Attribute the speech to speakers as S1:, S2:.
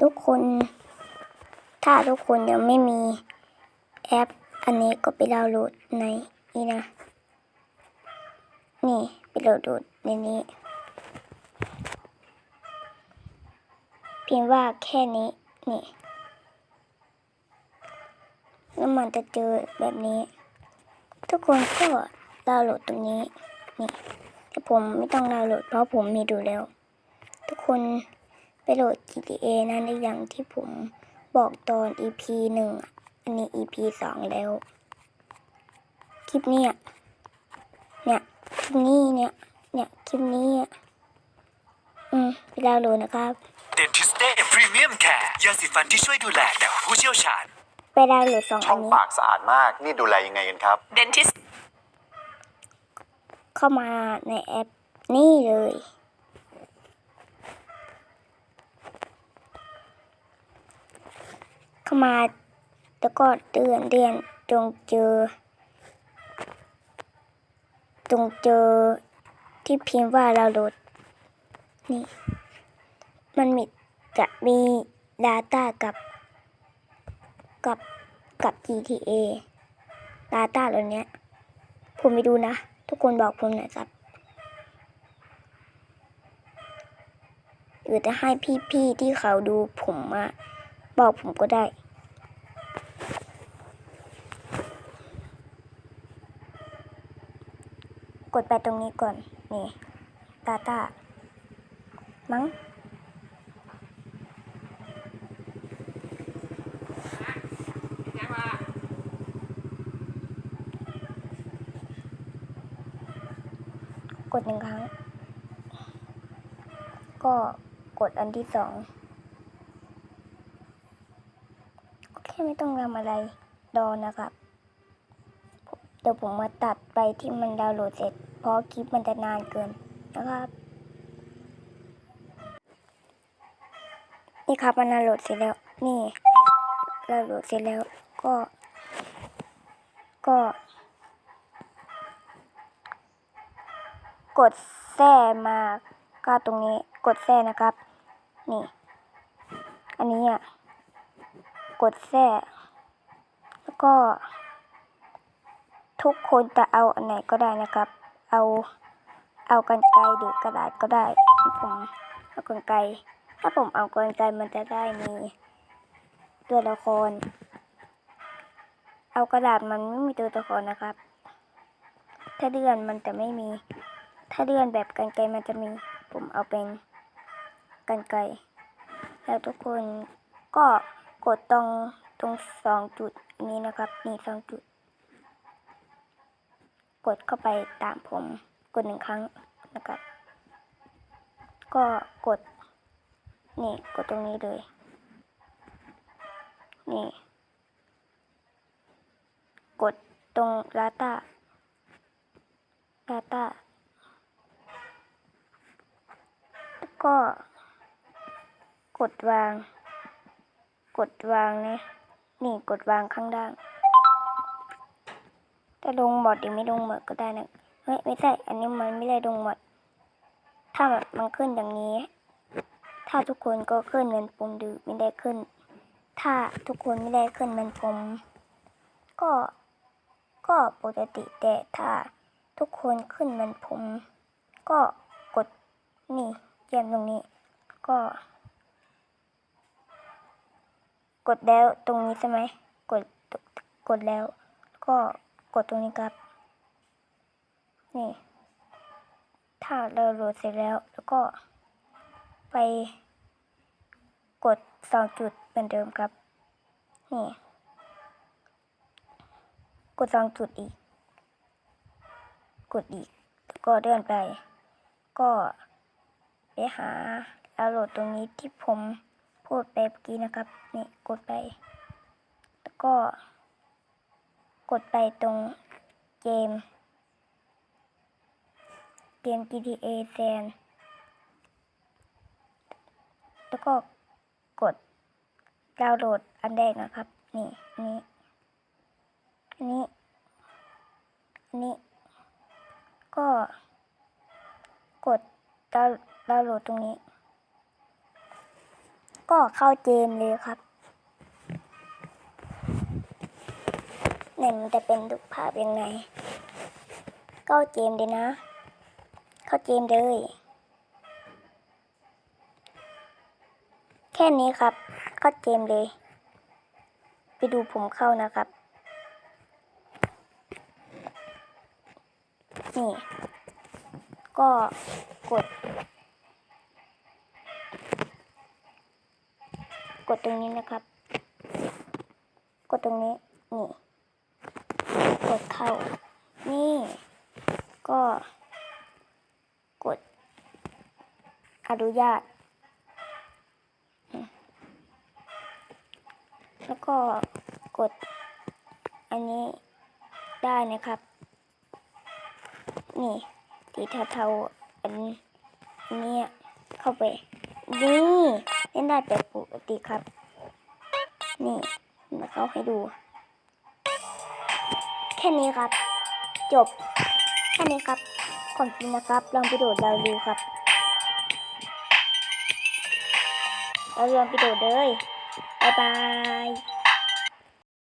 S1: ทุกคน ถ้าทุกคนยังไม่มีแอป อันนี้ก็ไปดาวน์โหลดในนี่นะ นี่ไปดาวน์โหลดในนี้พิมพ์ว่าแค่นี้นี่แล้วมันจะเจอแบบนี้ ทุกคนก็ดาวน์โหลดตรงนี้นี่แต่ผมไม่ต้องดาวน์โหลดเพราะผมมีดูแล้ว ทุกคน ไปโหลด GTA นะในอย่างที่ผมบอกตอน EP หนึ่งอะอันนี้ EP สองแล้ว คลิปเนี้ยเนี่ยคลิปนี้เนี่ยเนี่ยคลิปนี้อะอืมไปดาวน์โหลดนะครับ
S2: เดนทิสเต้พรีเมียมแคร์ยาสีฟันที่ช่วยดูแลแบบผู้เชี่ยวชาญ
S1: ไปดาวน์โหลดสอง
S3: ช่
S1: อั
S3: อนง
S1: นี้
S3: ปากสะอาดมาก นี่ดูแลยังไงกันครับ
S4: Dentist
S1: เข้ามาในแอปนี่เลย เข้ามา แล้วก็เตือนเตือนจงเจอ จงเจอที่พิมพ์ว่าเราโหลดนี่ มันมีจะมี Data กับ กับ กับ GTA Data เหล่านี้ผมไปดูนะ ทุกคนบอกผมหน่อยครับหรือจะให้พี่ๆที่เขาดูผมมาบอกผมก็ได้ กดไปตรงนี้ก่อน นี่ Data มั้งกดหนึ่งครั้ง ก็กดอันที่สองก็แค่ไม่ต้องทำอะไรรอนะครับ เดี๋ยวผมมาตัดไปที่มันดาวน์โหลดเสร็จ เพราะคลิปมันจะนานเกินนะครับ นี่ครับมันดาวน์โหลดเสร็จแล้ว นี่ดาวน์โหลดเสร็จแล้วก็ ก็ กดแท่มาก็ตรงนี้กดแท่นะครับ นี่ อันนี้อะ กดแท่แล้วก็ ทุกคนจะเอาอันไหนก็ได้นะครับ เอาเอากันไกรหรือกระดาษก็ได้ผมเอากันไกรถ้าผมเอากันไกรมันจะได้มีตัวละคร เอากระดาษมันไม่มีตัวละครนะครับ ถ้าเลื่อนมันจะไม่มี ถ้าเลื่อนแบบกันไกรมันจะมี ผมเอาเป็นกันไกรแล้วทุกคนก็กดตรงตรงสองจุดนี้นะครับนี่สองจุด กดเข้าไปตามผมกดหนึ่งครั้งนะครับ ก็กด นี่กดตรงนี้เลย นี่ กดตรง Data Data แล้วก็ กดวาง กดวางนะนี่กดวางข้างล่าง จะลงหมดหรือไม่ลงหมดก็ได้นะเฮ้ยไม่ใช่อันนี้มันไม่ได้ลงหมด ถ้ามันขึ้นอย่างนี้ ถ้าทุกคนก็ขึ้นเหมือนผมหรือไม่ได้ขึ้น ถ้าทุกคนไม่ได้ขึ้นเหมือนผม ก็ก็ปกติแต่ถ้าทุกคนขึ้นเหมือนผม ก็กดนี่เยี่ยมตรงนี้ ก็ กดแล้วตรงนี้ใช่ไหมกดกดแล้วก็ ดตรงนี้ครับ นี่ ถ้าเราโหลดเสร็จแล้ว แล้วก็ไปกดสองจุดเหมือนเดิมครับ นี่ กดสองจุดอีก กดอีก แล้วก็เลื่อนไป ก็ไปหาดาวน์โหลดตรงนี้ที่ผมพูดไปเมื่อกี้นะครับ นี่ กดไป แล้วก็ กดไปตรงเกม เกม GTA San แล้วก็กดดาวน์โหลดอันแรกนะครับ นี่นี้นี้นี้ ก็กดดาวน์โหลดตรงนี้ ก็เข้าเกมเลยครับ เนี่ยมันจะเป็นรูปภาพยังไง เข้าเกมเลยนะ เข้าเกมเลย แค่นี้ครับ เข้าเกมเลย ไปดูผมเข้านะครับ นี่ ก็กด กดตรงนี้นะครับ กดตรงนี้ นี่ กดเข้า นี่ ก็กด อนุญาต แล้วก็กด อันนี้ได้นะครับ นี่สีเทาๆอันอันนี้เข้าไป นี่เล่นได้แต่ปกติครับ นี่มาเข้าให้ดู แค่นี้ครับ จบแค่นี้ครับของจริงนะครับ ลองไปโดดดาวดูครับเราลองไปโดดเลยบ๊ายบาย